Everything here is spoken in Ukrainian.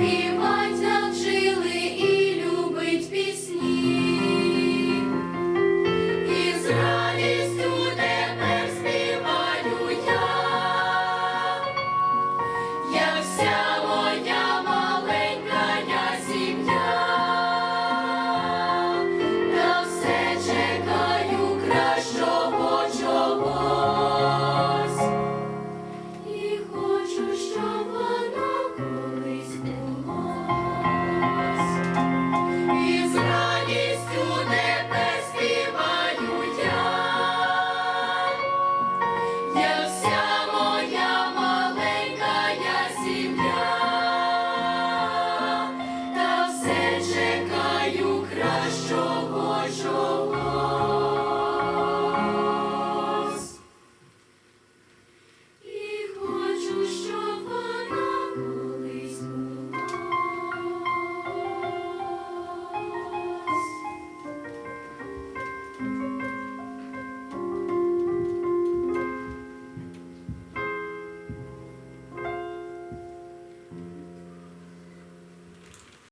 we were чекаю кращого жовтого.